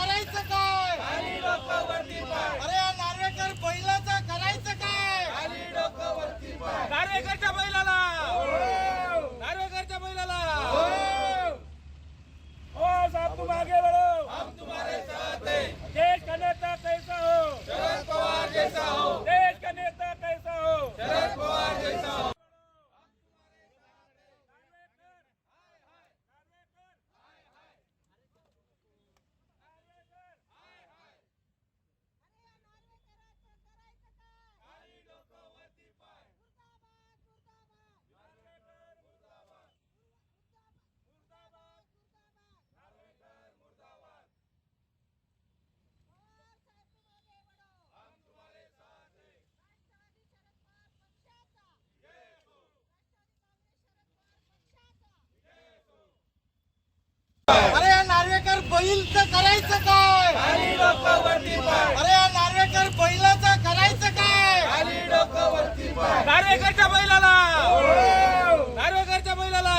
करायचं काय? अरे या नार्वेकर बैलाचं करायचं काय? नार्वेकरच्या बैलाला. नार्वेकरच्या बैलाला. ओ साहब तुम आगे बढ़ो हम तुम्हारे साथ हैं. देश का नेता कैसा हो. शरद पवार जैसा हो देश का नेता कैसा हो शरद पवार जैसा हो अरे या नार्वेकर बैलचं करायचं काय? अरे नार्वेकर बैलाचं करायचं काय? नार्वेकरच्या बैलाला. नार्वेकरच्या बैलाला.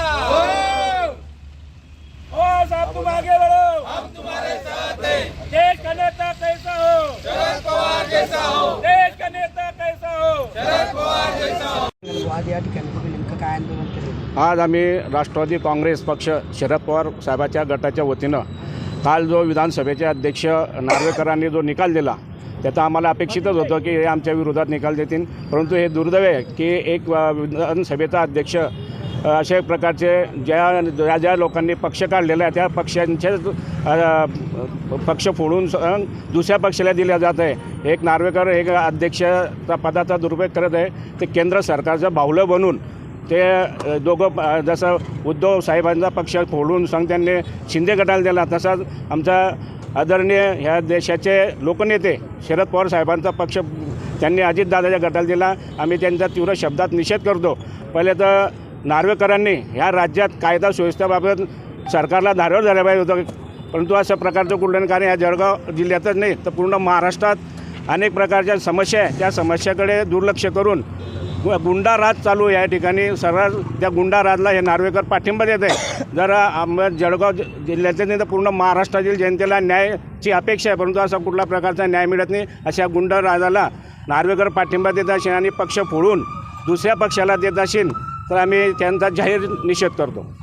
ओ साहब तुम आगे बढ़ो हम तुम्हारे साथ हैं. देश का नेता कैसा हो? शरद पवार जैसा हो. देश का नेता कैसा हो? शरद पवार जैसा हो. आज या ठिकाणी तुम्ही नेमकं काय आंदोलन केलं? आज आम्ही राष्ट्रवादी काँग्रेस पक्ष शरद पवार साहेबाच्या गटाच्या वतीनं काल जो विधानसभेचे अध्यक्ष नार्वेकरांनी जो निकाल दिला त्याचा आम्हाला अपेक्षितच होतं की हे आमच्या विरोधात निकाल देतील. परंतु हे दुर्दैव आहे की एक विधानसभेचा अध्यक्ष अशा प्रकारचे ज्या ज्या ज्या लोकांनी पक्ष काढलेला आहे त्या पक्षांचेच पक्ष फोडून स- दुसऱ्या पक्षाला दिल्या जात आहे. एक नार्वेकर एक अध्यक्षचा पदाचा दुरुपयोग करत आहे. ते केंद्र सरकारचं बाहुलं बनून ते दोघं जसं उद्धव साहेबांचा पक्ष फोडून संग त्यांनी शिंदे गटाला दिला तसाच आमचा आदरणीय ह्या देशाचे लोकनेते शरद पवार साहेबांचा पक्ष त्यांनी अजितदादाच्या गटाला दिला. आम्ही त्यांचा तीव्र शब्दात निषेध करतो. पहिले तर नार्वेकरांनी ह्या राज्यात कायदा सुव्यवस्थेबाबत सरकारला धारेवर झाल्या पाहिजे होतं. परंतु अशा प्रकारचं कुठलं कारण या जळगाव जिल्ह्यातच नाही तर पूर्ण महाराष्ट्रात अनेक प्रकारच्या समस्या आहे. त्या समस्याकडे दुर्लक्ष करून गुंडा राज चालू आहे या ठिकाणी. सर्रास त्या गुंडा राजला हे नार्वेकर पाठिंबा देत आहे. जर जळगाव जि- नाही तर पूर्ण महाराष्ट्रातील जनतेला न्यायाची अपेक्षा आहे. परंतु असा कुठला प्रकारचा न्याय मिळत नाही. अशा गुंडा राजाला नार्वेकर पाठिंबा देत असेल आणि पक्ष फोडून दुसऱ्या पक्षाला देत असेल तर आम्ही त्यांचा जाहीर निषेध करतो.